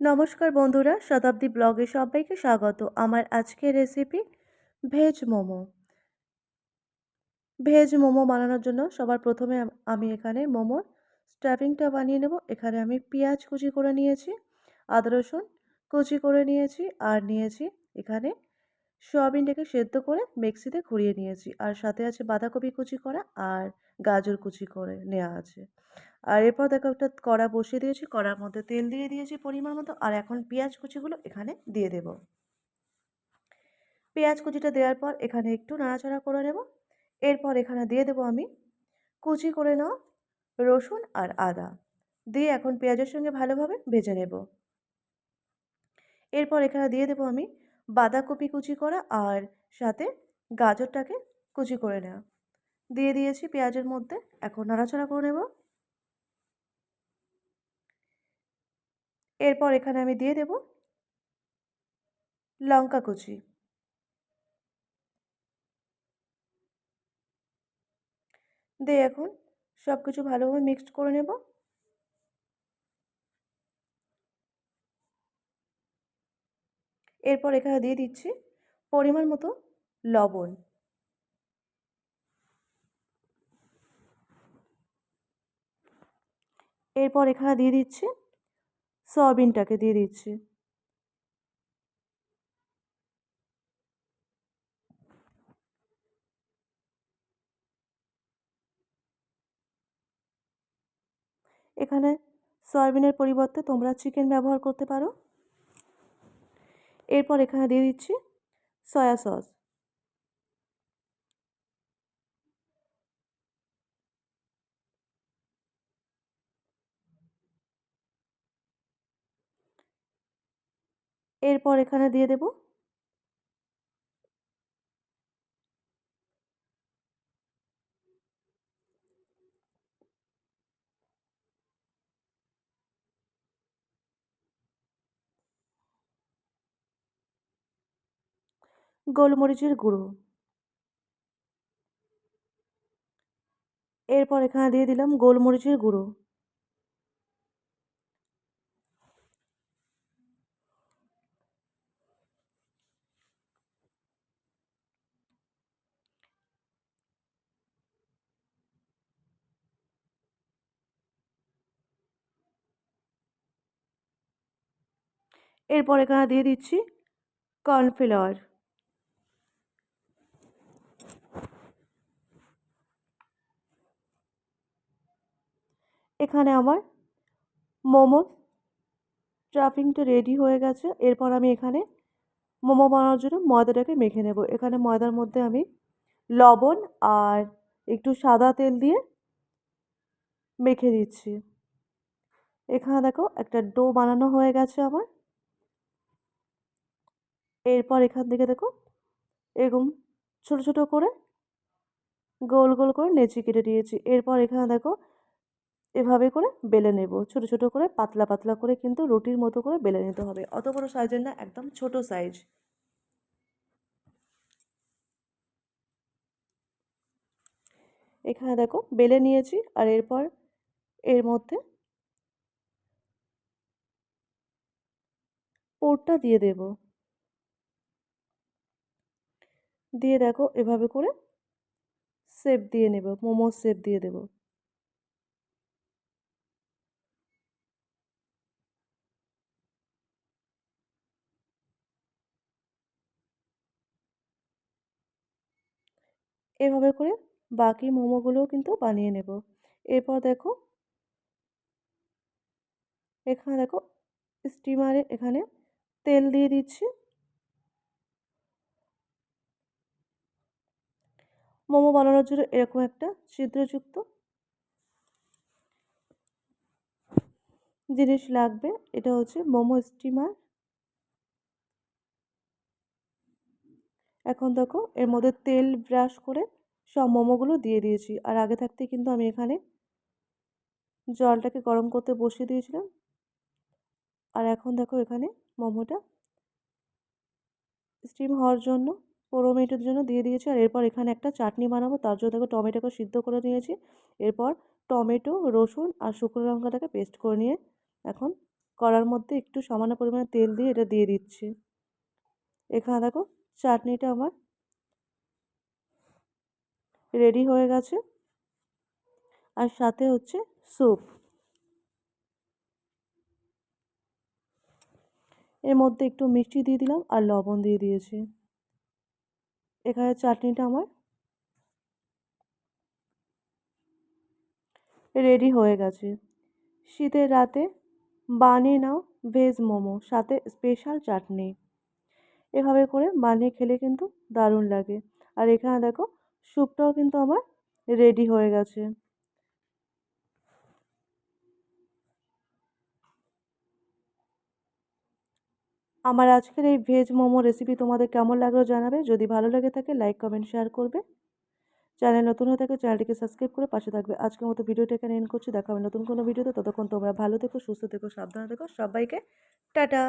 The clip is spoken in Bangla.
নমস্কার বন্ধুরা, শতাব্দী ব্লগে সবাইকে স্বাগত। আমার আজকের recipe veg momo. Veg momo বানানোর জন্য সবার প্রথমে আমি এখানে মোমোর স্টাফিংটা বানিয়ে নেব। এখানে আমি পেঁয়াজ কুচি করে নিয়েছি, আদা রসুন কুচি করে নিয়েছি, আর নিয়েছি এখানে সোয়াবিনটাকে সেদ্ধ করে মিক্সিতে ঘুরিয়ে নিয়েছি। আর সাথে আছে বাঁধাকপি কুচি করা আর গাজর কুচি করে নেওয়া আছে। আর এরপর দেখো একটা কড়া বসিয়ে দিয়েছি। কড়ার মধ্যে তেল দিয়ে দিয়েছি পরিমাণ মতো। আর এখন পেঁয়াজ কুচিগুলো এখানে দিয়ে দেব। পেঁয়াজ কুচিটা দেওয়ার পর এখানে একটু নাড়াচাড়া করে নেব। এরপর এখানে দিয়ে দেবো আমি কুচি করে নাও রসুন আর আদা। দিয়ে এখন পেঁয়াজের সঙ্গে ভালোভাবে ভেজে নেব। এরপর এখানে দিয়ে দেবো আমি বাঁধাকপি কুচি করা আর সাথে গাজরটাকে কুচি করে নেওয়া। দিয়ে দিয়েছি পেঁয়াজের মধ্যে, এখন নাড়াচাড়া করে নেব। এরপর এখানে আমি দিয়ে দেব লঙ্কা কুচি। দিয়ে এখন সব কিছু ভালোভাবে মিক্সড করে নেব। এরপর এখানে দিয়ে দিচ্ছি পরিমাণ মতো লবণ। এরপর এখানে দিয়ে দিচ্ছি সয়াবিনটাকে দিয়ে দিচ্ছি। এখানে সয়াবিনের পরিবর্তে তোমরা চিকেন ব্যবহার করতে পারো। এরপর এখানে দিয়ে দিচ্ছি সয়া সস এরপর এখানে দিয়ে দেব গোলমরিচের গুঁড়ো। এরপর এখানে দিয়ে দিলাম গোলমরিচের গুঁড়ো। এরপর এখানে দিয়ে দিচ্ছি কর্নফ্লাওয়ার। এখানে আমার মোমো স্টাফিংটা রেডি হয়ে গেছে। এরপর আমি এখানে মোমো বানানোর জন্য ময়দাটাকে মেখে নেব। এখানে ময়দার মধ্যে আমি লবণ আর একটু সাদা তেল দিয়ে মেখে দিচ্ছি এখানে দেখো একটা ডো বানানো হয়ে গেছে আমার। এরপর এখান থেকে দেখো এরকম ছোটো ছোটো করে গোল গোল করে নেচি কেটে দিয়েছি এরপর এখানে দেখো এভাবে করে বেলে নেব। ছোট ছোট করে পাতলা পাতলা করে কিন্তু রুটির মতো করে বেলে নিতে হবে। অত বড় সাইজের না, একদম ছোট সাইজ। এখানে দেখো বেলে নিয়েছি আর এরপর এর মধ্যে পোরটা দিয়ে দেব। দিয়ে দেখো এভাবে করে সেপ দিয়ে নেব, মোমোর সেপ দিয়ে দেবো। এভাবে করে বাকি মোমোগুলোও কিন্তু বানিয়ে নেব। এরপর দেখো এখানে দেখো স্টিমারে এখানে তেল দিয়ে দিচ্ছি। মোমো বানানোর জন্য এরকম একটা ছিদ্রযুক্ত জিনিস লাগবে। এটা হচ্ছে মোমো স্টিমার। এখন দেখো, এর মধ্যে তেল ব্রাশ করে সব মোমোগুলো দিয়ে দিয়েছি। আর আগে থাকতে কিন্তু আমি এখানে জলটাকে গরম করতে বসিয়ে দিয়েছিলাম। আর এখন দেখো এখানে মোমোটা স্টিম হওয়ার জন্য, পনেরো মিনিটের জন্য দিয়ে দিয়েছি। আর এরপর এখানে একটা চাটনি বানাবো, তার জন্য দেখো টমেটোকে সিদ্ধ করে নিয়েছি। এরপর টমেটো, রসুন আর শুকনো লঙ্কাটাকে পেস্ট করে নিয়ে এখন কড়ার মধ্যে একটু সামান্য পরিমাণে তেল দিয়ে এটা দিয়ে দিচ্ছি। এখানে দেখো চাটনিটা আমার রেডি হয়ে গেছে। আর সাথে হচ্ছে স্যুপ এর মধ্যে একটু মিষ্টি দিয়ে দিলাম আর লবণ দিয়ে দিয়েছি। এখানে চাটনিটা আমার রেডি হয়ে গেছে। শীতের রাতে বানিয়ে নাও ভেজ মোমো, সাথে স্পেশাল চাটনি। এভাবে করে বানিয়ে খেলে কিন্তু দারুণ লাগে। আর এখানে দেখো, স্যুপটাও কিন্তু আমার রেডি হয়ে গেছে। আমার আজকের এই ভেজ মোমো রেসিপি তোমাদের কেমন লাগল জানাবে। যদি ভালো লাগে থাকে লাইক কমেন্ট শেয়ার করবে। চ্যানেল নতুন হয়ে থাকে চ্যানেলটিকে সাবস্ক্রাইব করে পাশে থাকবে। আজকের মতো ভিডিওটা এখানে এন্ড করছি। দেখা হবে নতুন কোনো ভিডিওতে ততক্ষণ তোমরা ভালো থেকো, সুস্থ থেকো, সাবধানে থেকো। সবাইকে টাটা!